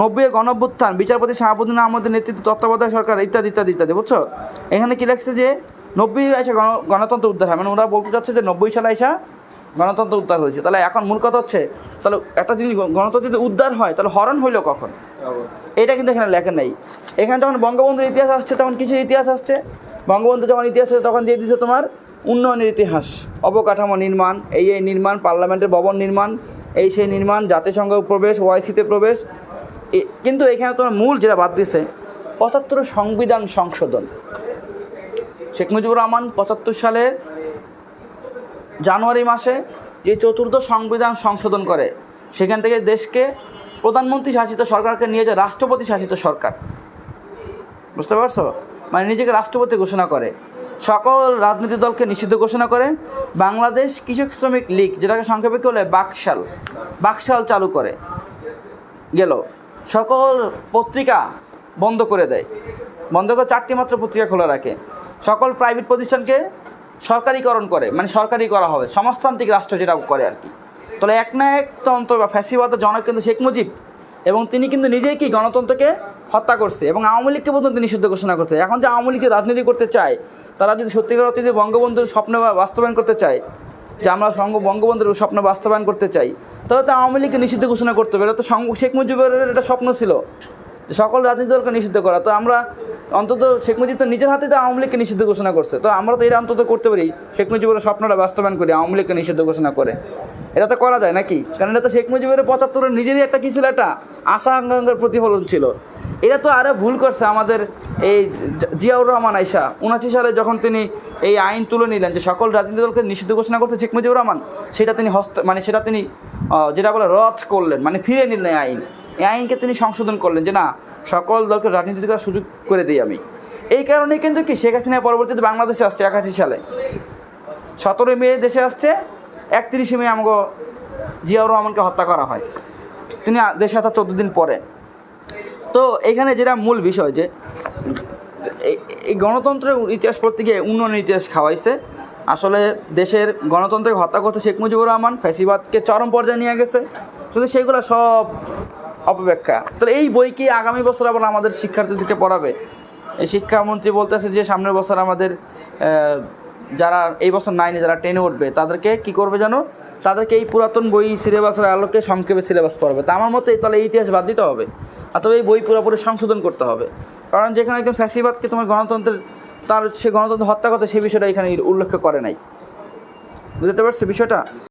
নব্বইয়ের গণভ্যুত্থান বিচারপতি শাহাবুদ্দিন আহমদের নেতৃত্বে তত্ত্বাবধায়ক সরকার ইত্যাদি ইত্যাদি ইত্যাদি বুঝছ? এখানে কি লাগছে যে নব্বই এসে গণ গণতন্ত্র উদ্ধার হয়? মানে ওরা বলতে চাচ্ছে যে নব্বই সালে এসা গণতন্ত্র উদ্ধার হয়েছে। তাহলে এখন মূল কথা হচ্ছে তাহলে একটা জিনিস গণতন্ত্র যদি উদ্ধার হয় তাহলে হরণ হইল কখন? এটা কিন্তু এখানে লেখা নেই। এখানে যখন বঙ্গবন্ধুর ইতিহাস আসছে তখন কিসের ইতিহাস আসছে? বঙ্গবন্ধু যখন ইতিহাস তখন দিয়ে দিচ্ছে তোমার উন্নয়নের ইতিহাস। অবকাঠামো নির্মাণ এই এই নির্মাণ পার্লামেন্টের ভবন নির্মাণ এই সেই নির্মাণ জাতিসংঘ প্রবেশ ওয়াইসিতে প্রবেশ কিন্তু এখানে তোমার মূল যেটা বাদ দিচ্ছে পঁচাত্তর সংবিধান সংশোধন। শেখ মুজিবুর রহমান পঁচাত্তর সালের জানুয়ারি মাসে যে চতুর্থ সংবিধান সংশোধন করে, সেখান থেকে দেশকে প্রধানমন্ত্রী শাসিত সরকারকে নিয়ে যায় রাষ্ট্রপতি শাসিত সরকার। বুঝতে পারছ? মানে নিজেকে রাষ্ট্রপতি ঘোষণা করে। সকল রাজনৈতিক দলকে নিষিদ্ধ ঘোষণা করে। বাংলাদেশ কৃষক শ্রমিক লীগ, যেটাকে সংক্ষেপে বলে? বাকশাল। বাকশাল চালু করে। গেল। সকল পত্রিকা বন্ধ করে দেয়। বন্ধ করে চারটি মাত্র পত্রিকা খোলা রাখে। সকল প্রাইভেট প্রতিষ্ঠানকে সরকারিকরণ করে মানে সরকারি করা হবে, সমাজতান্ত্রিক রাষ্ট্র যেটা করে আর কি। তাহলে এক না এক তন্ত্র বা ফ্যাসিবাদের জনক কিন্তু শেখ মুজিব এবং তিনি কিন্তু নিজেই কি গণতন্ত্রকে হত্যা করছে এবং আওয়ামী লীগকে পর্যন্ত নিষিদ্ধ ঘোষণা করছে। এখন যে আওয়ামী লীগ রাজনীতি করতে চায়, তারা যদি সত্যিকার যদি বঙ্গবন্ধুর স্বপ্ন বাস্তবায়ন করতে চায় যে আমরা সঙ্গ বঙ্গবন্ধুর স্বপ্ন বাস্তবায়ন করতে চাই। তাহলে তো আওয়ামী লীগকে নিষিদ্ধ ঘোষণা করতে হবে। এটা তো শেখ মুজিবের একটা স্বপ্ন ছিল। সকল রাজনীতি দলকে নিষিদ্ধ করা। তো আমরা অন্তত শেখ মুজিব তো নিজের হাতে তো আওয়ামী লীগকে নিষিদ্ধ ঘোষণা করছে। তো আমরা তো এটা অন্তত করতে পারি। শেখ মুজিবের স্বপ্নটা বাস্তবায়ন করি আওয়ামী লীগকে নিষিদ্ধ ঘোষণা করে। এটা তো করা যায় নাকি? কারণ এটা তো শেখ মুজিবের পঁচাত্তরের নিজেরই একটা কী ছিল? একটা আশা আকাঙ্ক্ষার প্রতিফলন ছিল। এটা তো আরও ভুল করছে আমাদের এই জিয়াউর রহমান আইসা। উনাশি সালে যখন তিনি এই আইন তুলে নিলেন যে সকল রাজনীতি দলকে নিষিদ্ধ ঘোষণা করছে শেখ মুজিবুর রহমান, সেটা তিনি হস্ত মানে সেটা তিনি যেটা বলে রদ করলেন মানে ফিরে নিলেন আইন। এই আইনকে তিনি সংশোধন করলেন যে না, সকল দলকে রাজনীতি করার সুযোগ করে দিই আমি। এই কারণে কিন্তু কি শেখ হাসিনা পরবর্তীতে বাংলাদেশে আসছে একাশি সালে। সতেরোই মে দেশে আসছে, একত্রিশে মে আমাকে জিয়াউর রহমানকে হত্যা করা হয়। তিনি দেশে আসার চোদ্দ দিন পরে। তো এখানে যেটা মূল বিষয় যে, এই- গণতন্ত্রের ইতিহাস পড়তে গিয়ে উন্নয়নের ইতিহাস খাওয়াইছে। আসলে দেশের গণতন্ত্রকে হত্যা করতে শেখ মুজিবুর রহমান ফ্যাসিবাদকে চরম পর্যায়ে নিয়ে গেছে। কিন্তু সেগুলো সব অপব্যাখ্যা। তাহলে এই বই কি আগামী বছর আবার আমাদের শিক্ষার্থীদেরকে পড়াবে? এই শিক্ষামন্ত্রী বলতেছে যে, সামনের বছর আমাদের যারা এই বছর নাইনে যারা টেনে উঠবে, তাদেরকে কি করবে জানো? তাদেরকে এই পুরাতন বই সিলেবাসের আলোকে সংক্ষেপে সিলেবাস পড়বে। তা আমার মতে তাহলে ইতিহাস বাদ দিতে হবে। অথবা এই বই পুরোপুরি সংশোধন করতে হবে। কারণ যেখানে একজন ফ্যাসিবাদকে তোমার গণতন্ত্রের, তার সে গণতন্ত্র হত্যা করতে সেই বিষয়টা এখানে উল্লেখ করে নাই। বুঝতে পারছ বিষয়টা?